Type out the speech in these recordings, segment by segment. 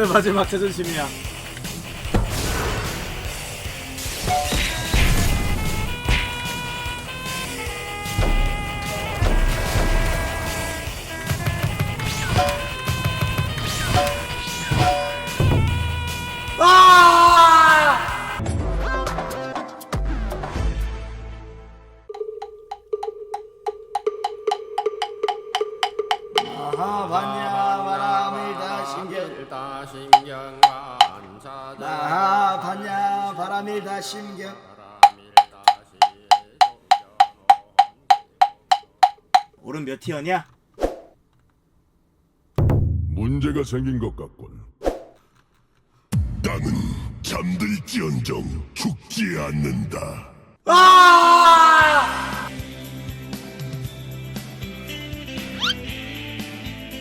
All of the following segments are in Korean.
내 마지막 자존심이야. 아! 다 신경 다 신경 반사다 아하 봤냐 바람을 다 신경 바람일 다시 오른 몇 티어냐? 문제가 생긴 것 같군. 땅은 잠들지언정 죽지 않는다. 아!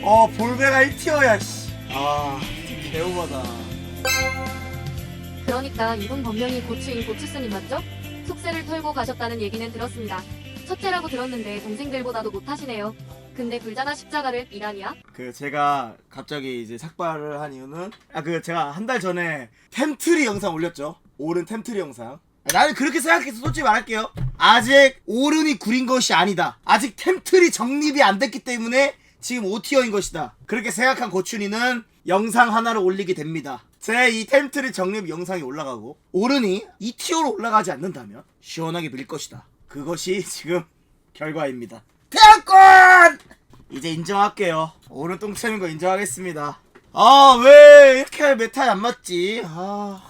어 볼베가 1티어야 씨. 아 개오바다 그러니까 이분 본명이 고추인 고추스님 맞죠? 속세를 털고 가셨다는 얘기는 들었습니다. 첫째라고 들었는데 동생들보다도 못하시네요. 근데 불자나 십자가를 이란이야? 그 제가 갑자기 이제 삭발을 한 이유는 아 그 제가 한 달 전에 템트리 영상 올렸죠 오른 템트리 영상 아, 나는 그렇게 생각해서 솔직히 말할게요 아직 오른이 구린 것이 아니다 아직 템트리 정립이 안 됐기 때문에 지금 5티어인 것이다 그렇게 생각한 고춘이는 영상 하나를 올리게 됩니다 제이 템트리 정립 영상이 올라가고 오른이 2티어로 올라가지 않는다면 시원하게 밀 것이다 그것이 지금 결과입니다 태양권! 이제 인정할게요. 오른 똥채는 거 인정하겠습니다. 아, 왜 이렇게 메타에 안 맞지? 아.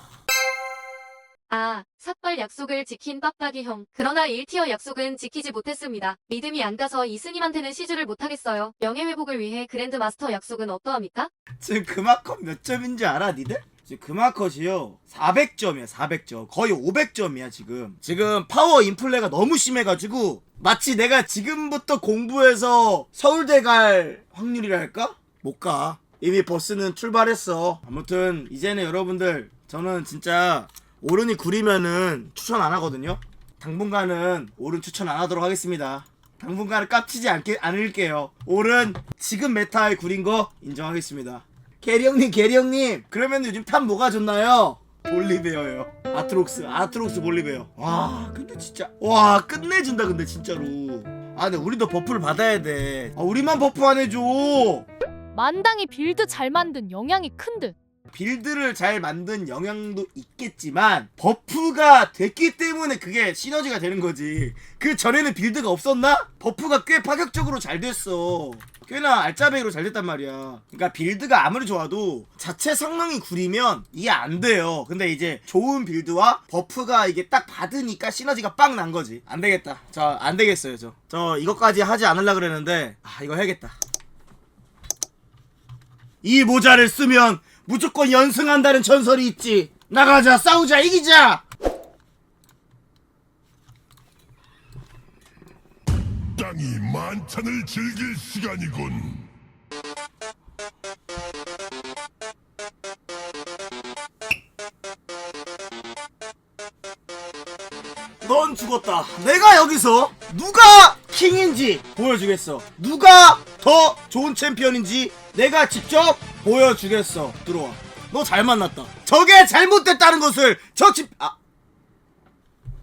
아, 삭발 약속을 지킨 빡빡이 형. 그러나 1티어 약속은 지키지 못했습니다. 믿음이 안 가서 이스님한테는 시주를 못하겠어요. 명예회복을 위해 그랜드마스터 약속은 어떠합니까? 지금 그마컷 몇 점인지 알아, 니들? 지금 그마컷이요. 400점이야, 400점. 거의 500점이야, 지금. 지금 파워 인플레가 너무 심해가지고, 마치 내가 지금부터 공부해서 서울대 갈 확률이랄까? 못 가. 이미 버스는 출발했어. 아무튼, 이제는 여러분들, 저는 진짜, 오른이 구리면은 추천 안 하거든요? 당분간은 오른 추천 안 하도록 하겠습니다. 당분간은 깝치지 않게, 않을게요. 오른 지금 메타에 구린 거 인정하겠습니다. 게리 형님, 게리 형님. 그러면 요즘 탑 뭐가 좋나요? 볼리베어요. 아트록스, 아트록스 볼리베어. 와, 근데 진짜. 와, 끝내준다, 근데 진짜로. 아, 근데 우리도 버프를 받아야 돼. 아, 우리만 버프 안 해줘. 만당이 빌드 잘 만든 영향이 큰 듯. 빌드를 잘 만든 영향도 있겠지만 버프가 됐기 때문에 그게 시너지가 되는 거지. 그 전에는 빌드가 없었나? 버프가 꽤 파격적으로 잘 됐어. 꽤나 알짜배기로 잘 됐단 말이야. 그러니까 빌드가 아무리 좋아도 자체 성능이 구리면 이게 안 돼요. 근데 이제 좋은 빌드와 버프가 이게 딱 받으니까 시너지가 빵 난 거지. 안 되겠다. 저 안 되겠어요 저. 저 이것까지 하지 않으려 그랬는데 아 이거 해야겠다. 이 모자를 쓰면 무조건 연승한다는 전설이 있지. 나가자, 싸우자, 이기자. 땅이 만찬을 즐길 시간이군. 넌 죽었다. 내가 여기서 누가 킹인지 보여주겠어. 누가 더 좋은 챔피언인지 내가 직접 보여주겠어. 들어와. 너 잘 만났다. 저게 잘못됐다는 것을 저 집, 아.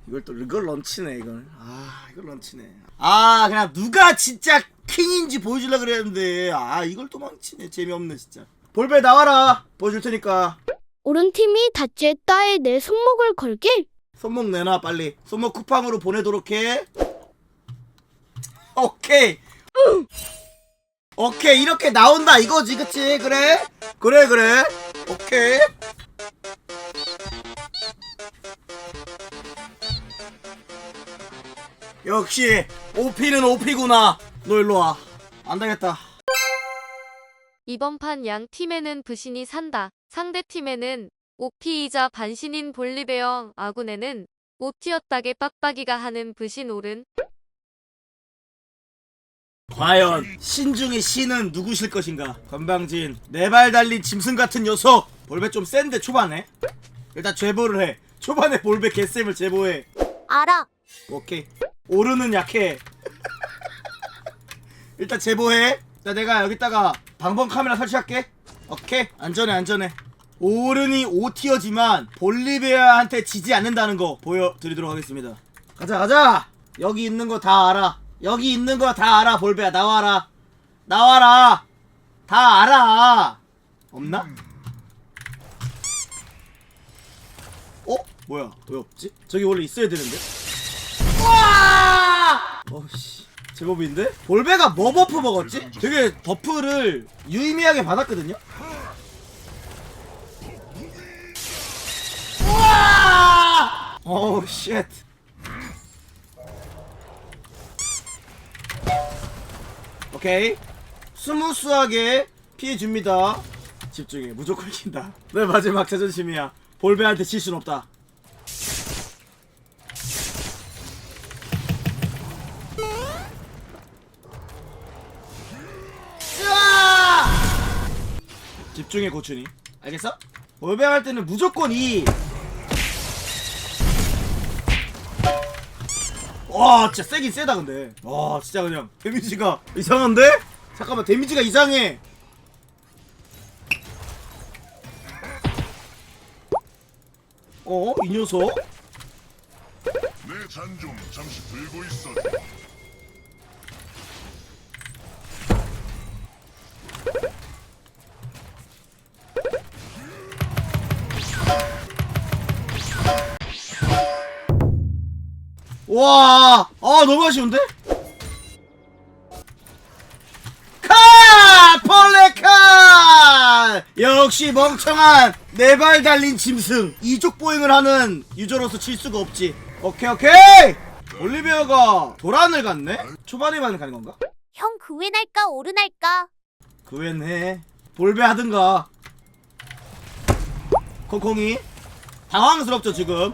이걸 또, 이걸 런치네, 이걸. 아, 이걸 런치네. 아, 그냥 누가 진짜 킹인지 보여주려 그랬는데, 아, 이걸 또 망치네. 재미없네, 진짜. 볼베 나와라. 보여줄 테니까. 오른 팀이 다치했다에 내 손목을 걸게. 손목 내놔 빨리 손목 쿠팡으로 보내도록 해 오케이 오케이 이렇게 나온다 이거지 그치? 그래? 그래 그래. 오케이. 역시 오피는 오피구나. 너 일로와. 안되겠다. 이번 판 양 팀에는 부신이 산다. 상대 팀에는 오피이자 반신인 볼리베어 아군에는 5티어 딱의 빡빡이가 하는 부신 오른 과연 신 중의 신은 누구실 것인가? 건방진 네 발 달린 짐승 같은 녀석. 볼배 좀 센데 초반에. 일단 제보를 해. 초반에 볼배 개쌤을 제보해. 알아. 오케이. 오르는 약해. 일단 제보해. 자 내가 여기다가 방범 카메라 설치할게. 오케이 안전해 안전해 오른이 5티어지만 볼리비아한테 지지 않는다는 거 보여드리도록 하겠습니다 가자 가자 여기 있는 거 다 알아 여기 있는 거 다 알아 볼베야 나와라 나와라 다 알아 없나? 어? 뭐야 왜 없지? 저기 원래 있어야 되는데 와! 어씨 제법인데? 볼베가 뭐 버프 먹었지? 되게 버프를 유의미하게 받았거든요? 와! 어우 쉣 오케이. 스무스하게 피해줍니다. 집중해. 무조건 이긴다. 내 마지막 자존심이야. 볼베한테 질 순 없다! 집중해 고춘이. 알겠어? 볼베 할 때는 무조건 이 와 진짜 세긴 세다 근데 와 진짜 그냥 데미지가 이상한데? 잠깐만 데미지가 이상해 어? 이 녀석? 내 잔 좀 잠시 들고 있어. 와, 아 너무 아쉬운데? 카! 폴레카! 역시 멍청한 네 발 달린 짐승 이족 보행을 하는 유저로서 칠 수가 없지. 오케이 오케이. 올리비아가 도란을 갔네? 초반에만 가는 건가? 형 그웬 할까 오른 할까? 그 외네 볼배 하든가. 콩콩이 당황스럽죠 지금.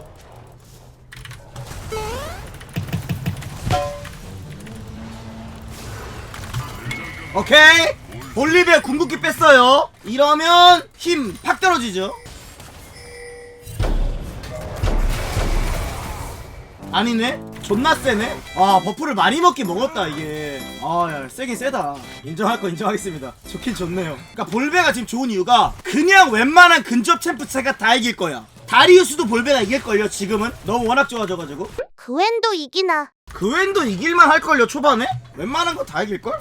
오케이? 볼리비아 궁극기 뺐어요. 이러면 힘 팍 떨어지죠. 아니네? 존나 세네? 아 버프를 많이 먹긴 먹었다 이게. 아야 세긴 세다. 인정할 거 인정하겠습니다. 좋긴 좋네요. 그러니까 볼베가 지금 좋은 이유가 그냥 웬만한 근접 챔프 차가 다 이길 거야. 다리우스도 볼베가 이길걸요 지금은? 너무 워낙 좋아져가지고. 그웬도 이기나? 그웬도 이길만 할걸요 초반에? 웬만한 거 다 이길걸?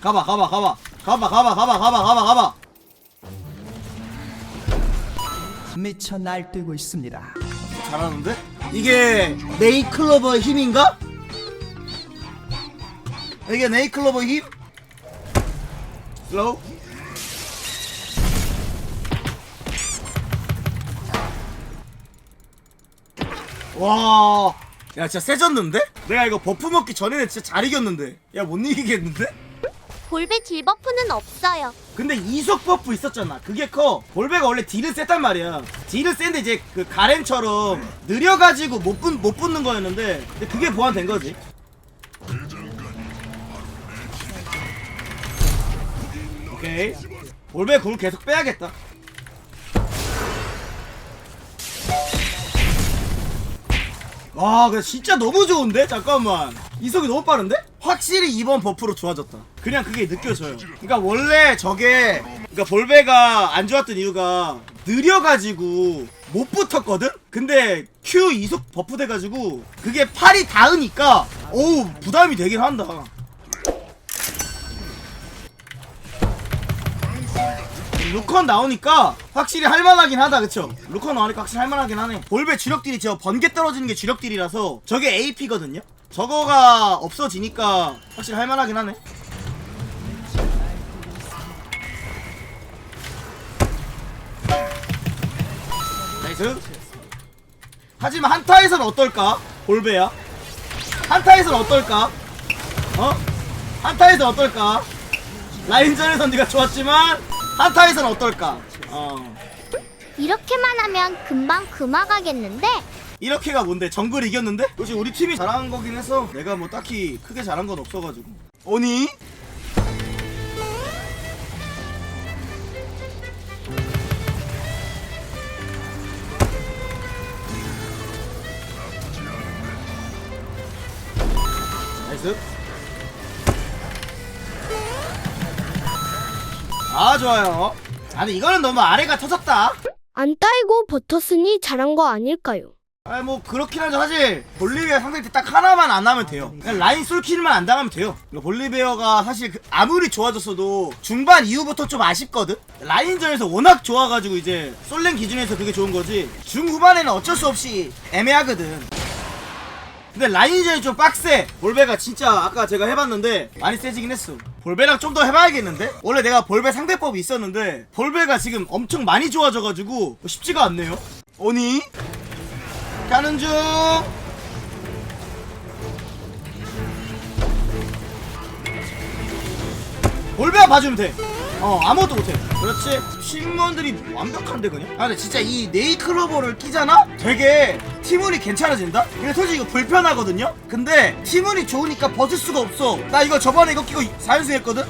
가봐 가봐 가봐 가봐 가봐 가봐 가봐 가봐 가봐 미쳐 날뛰고 있습니다. 잘하는데? 이게 네이클로버 힘인가? 이게 네이클로버 힘? 슬로우 와, 야 진짜 세졌는데? 내가 이거 버프 먹기 전에는 진짜 잘 이겼는데, 야 못 이기겠는데? 볼베 딜 버프는 없어요. 근데 이속 버프 있었잖아. 그게 커. 볼베가 원래 딜은 셌단 말이야. 딜은 센데 이제 그 가렌처럼 느려가지고 못, 붙, 못 붙는 거였는데, 근데 그게 보완된 거지. 오케이. 볼베 궁을 계속 빼야겠다. 와, 진짜 너무 좋은데? 잠깐만. 이속이 너무 빠른데? 확실히 이번 버프로 좋아졌다. 그냥 그게 느껴져요. 그러니까 원래 저게, 그러니까 볼베가 안 좋았던 이유가 느려가지고 못 붙었거든? 근데 Q 이속 버프 돼가지고 그게 팔이 닿으니까 어우 부담이 되긴 한다. 루컨 나오니까 확실히 할만하긴 하다 그쵸? 루컨 나오니까 확실히 할만하긴 하네 볼베 주력딜이 저 번개 떨어지는 게 주력딜이라서 저게 AP거든요? 저거가 없어지니까 확실히 할만하긴 하네 나이스 하지만 한타에선 어떨까? 볼베야 한타에선 어떨까? 어? 한타에선 어떨까? 라인전에선 네가 좋았지만 한타에선 어떨까? 어 이렇게만 하면 금방 금화가겠는데? 이렇게가 뭔데 정글 이겼는데? 역시 우리 팀이 잘한 거긴 해서 내가 뭐 딱히 크게 잘한 건 없어가지고 오니? 가드 아 좋아요. 아니 이거는 너무 아래가 터졌다. 안 따이고 버텼으니 잘한 거 아닐까요? 아뭐 그렇긴 하죠. 사실 볼리베어 상대 때 딱 하나만 안 하면 돼요. 그냥 라인 솔킬만 안 당하면 돼요. 그러니까 볼리베어가 사실 그 아무리 좋아졌어도 중반 이후부터 좀 아쉽거든? 라인전에서 워낙 좋아가지고 이제 솔랭 기준에서 그게 좋은 거지. 중후반에는 어쩔 수 없이 애매하거든 근데 라인전이 좀 빡세. 볼베가 진짜 아까 제가 해봤는데 많이 세지긴 했어. 볼베랑 좀 더 해봐야겠는데? 원래 내가 볼베 상대법이 있었는데 볼베가 지금 엄청 많이 좋아져가지고 쉽지가 않네요. 오니? 가는 중! 볼베가 봐주면 돼 어 아무것도 못해 그렇지 신문들이 완벽한데 그냥 아 근데 진짜 이 네이클로버를 끼잖아? 되게 티문이 괜찮아진다? 근데 솔직히 이거 불편하거든요? 근데 티문이 좋으니까 벗을 수가 없어 나 이거 저번에 이거 끼고 4연승 했거든?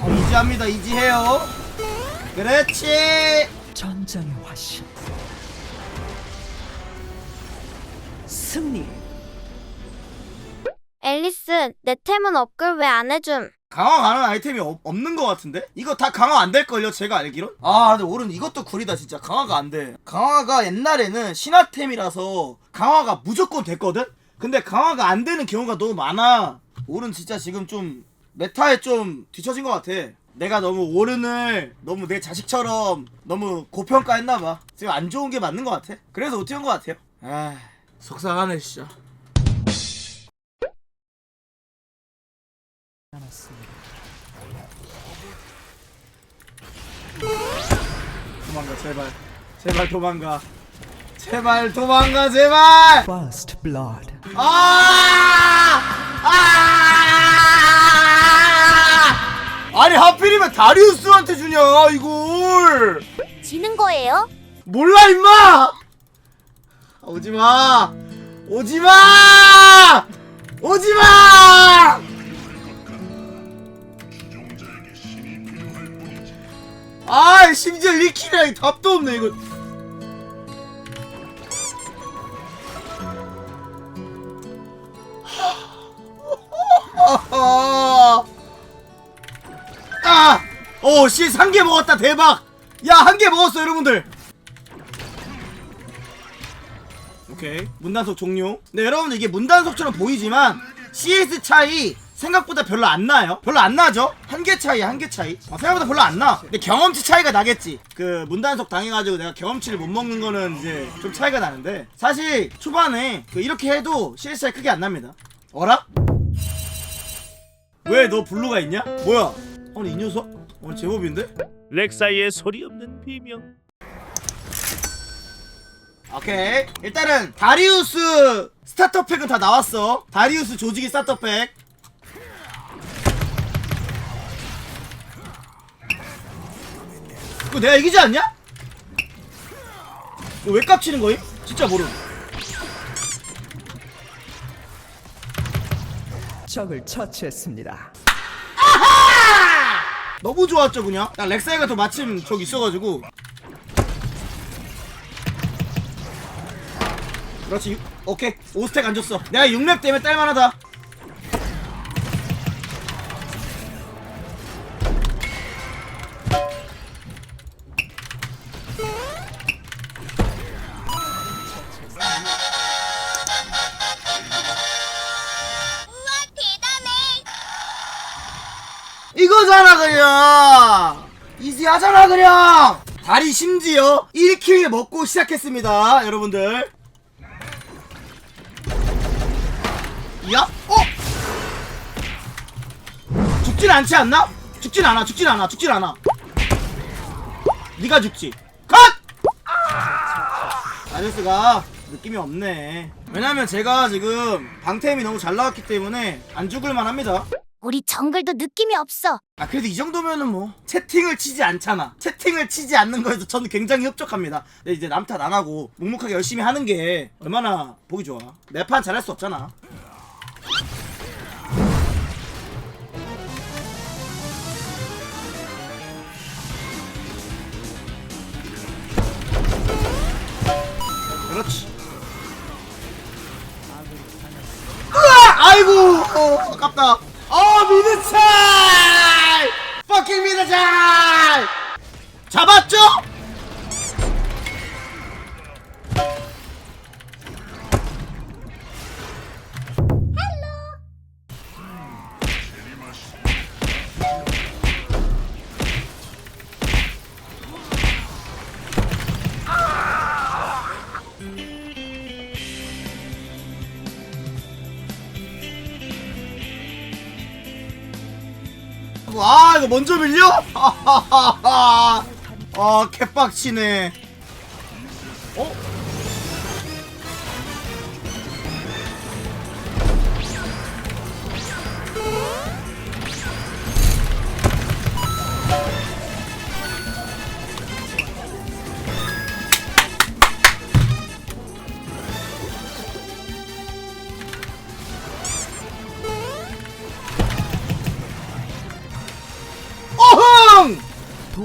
어, 이지합니다 이지해요 그렇지 승리. 앨리스, 내 템은 업글 왜 안 해줌? 강화 가능한 아이템이 없, 없는 것 같은데? 이거 다 강화 안 될걸요 제가 알기론? 아 근데 오른 이것도 구리다 진짜 강화가 안 돼 강화가 옛날에는 신화템이라서 강화가 무조건 됐거든? 근데 강화가 안 되는 경우가 너무 많아 오른 진짜 지금 좀 메타에 좀 뒤처진 것 같아 내가 너무 오른을 너무 내 자식처럼 너무 고평가했나봐 지금 안 좋은 게 맞는 것 같아 그래서 어떻게 한 것 같아요 아 속상하네 진짜 도망가 제발 제발 도망가 제발 도망가 제발 First blood. 아! 아! 아니 하필이면 다리우스한테 주냐 이걸 지는 거예요? 몰라 임마 오지 마 오지 마 오지 마 아 심지어 1킬이라 답도 없네 이거 아! 아! 오, 씨, 한 개 먹었다, 대박! 야, 한 개 먹었어, 여러분들! 오케이. 문단속 종료. 네, 여러분들, 이게 문단속처럼 보이지만, CS 차이 생각보다 별로 안 나요. 별로 안 나죠? 한 개 차이, 한 개 차이. 어, 생각보다 별로 안 나. 근데 경험치 차이가 나겠지. 그, 문단속 당해가지고 내가 경험치를 못 먹는 거는 이제 좀 차이가 나는데, 사실, 초반에, 그 이렇게 해도 CS 차이 크게 안 납니다. 어라? 왜 너 블루가 있냐? 뭐야? 아니 이 녀석? 오늘 제법인데? 렉사이의 소리 없는 비명. 오케이. 일단은 다리우스 스타터팩은 다 나왔어. 다리우스 조직이 스타터팩. 이거 내가 이기지 않냐? 이거 왜 깝치는 거임? 진짜 모름 적을 처치했습니다. 너무 좋았죠 그냥? 야 렉사이가 또 마침 저기 있어가지고 그렇지 육- 오케이. 5스택 안 줬어. 내가 6렙 때문에 딸만하다. 이거잖아 그냥. 이지하잖아 그냥. 다리 심지어 1킬 먹고 시작했습니다 여러분들 야? 어? 죽진 않지 않나? 죽진 않아 죽진 않아 죽진 않아 네가 죽지 컷! 아저스가 느낌이 없네 왜냐면 제가 지금 방템이 너무 잘 나왔기 때문에 안 죽을만 합니다 우리 정글도 느낌이 없어. 아 그래도 이 정도면은 뭐 채팅을 치지 않잖아 채팅을 치지 않는 거에서 저는 굉장히 흡족합니다 근데 이제 남탓 안 하고 묵묵하게 열심히 하는 게 얼마나 보기 좋아 내 판 잘할 수 없잖아 그렇지. 으아! 아이고! 어, 아깝다. 어, 미드차이! 퍼킹 미드차! 먼저 밀려? 아 개빡치네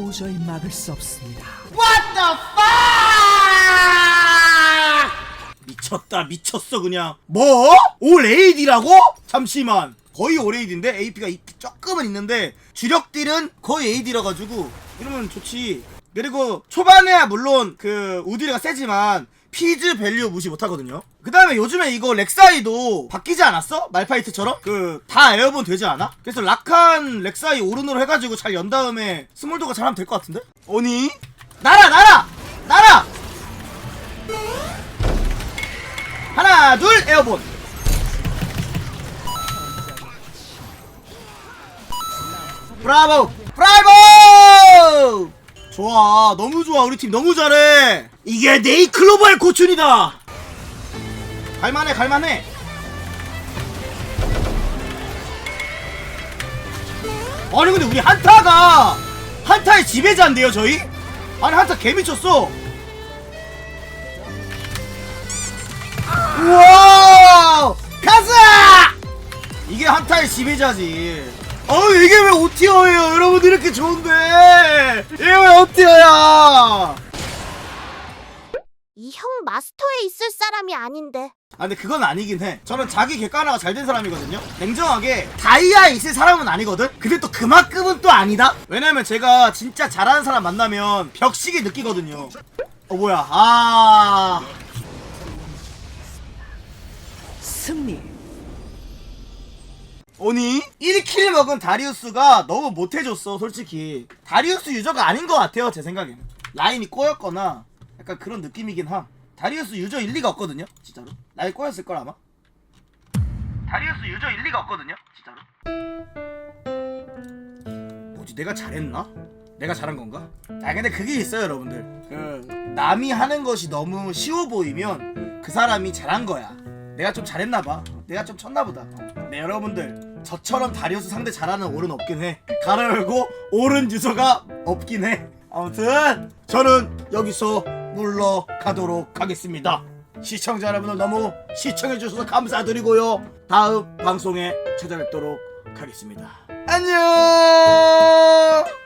도저히 막을 수 없습니다. What the fuck! 미쳤다 미쳤어 그냥 뭐? 올 AD라고? 잠시만 거의 올 AD인데 AP가 조금은 있는데 주력 딜은 거의 AD라 가지고 이러면 좋지 그리고 초반에야 물론 그 우디르가 세지만 피즈 밸류 무시 못하거든요 그 다음에 요즘에 이거 렉사이도 바뀌지 않았어? 말파이트처럼? 그 다 에어본 되지 않아? 그래서 락한 렉사이 오른으로 해가지고 잘 연 다음에 스몰도가 잘하면 될 것 같은데? 아니? 날아 날아! 날아! 하나 둘 에어본 브라보 브라보 좋아 너무 좋아 우리 팀 너무 잘해 이게 네이 클로버의 고춘이다. 갈만해 갈만해. 아니 근데 우리 한타가 한타의 지배자인데요 저희? 아니 한타 개미쳤어. 우와! 가자! 이게 한타의 지배자지. 어 이게 왜 오티어예요? 여러분들 이렇게 좋은데. 이게 왜 오티어야 이 형 마스터에 있을 사람이 아닌데. 아 근데 그건 아니긴 해. 저는 자기 객관화가 잘 된 사람이거든요. 냉정하게 다이아에 있을 사람은 아니거든? 근데 또 그만큼은 또 아니다? 왜냐면 제가 진짜 잘하는 사람 만나면 벽식이 느끼거든요. 어 뭐야? 아. 승리. 아니? 1킬 먹은 다리우스가 너무 못해줬어 솔직히. 다리우스 유저가 아닌 것 같아요 제 생각에는. 라인이 꼬였거나 약간 그런 느낌이긴 함. 다리우스 유저 일리가 없거든요 진짜로. 라인 꼬였을 걸 아마. 다리우스 유저 일리가 없거든요 진짜로. 뭐지 내가 잘했나? 내가 잘한 건가? 아 근데 그게 있어요 여러분들. 그 남이 하는 것이 너무 쉬워 보이면 그 사람이 잘한 거야. 내가 좀 잘했나 봐. 내가 좀 쳤나 보다. 네 여러분들. 저처럼 다리우스 상대 잘하는 올은 없긴 해. 가로 열고 올은 유저가 없긴 해. 아무튼 저는 여기서 물러가도록 하겠습니다. 시청자 여러분들 너무 시청해주셔서 감사드리고요. 다음 방송에 찾아뵙도록 하겠습니다. 안녕!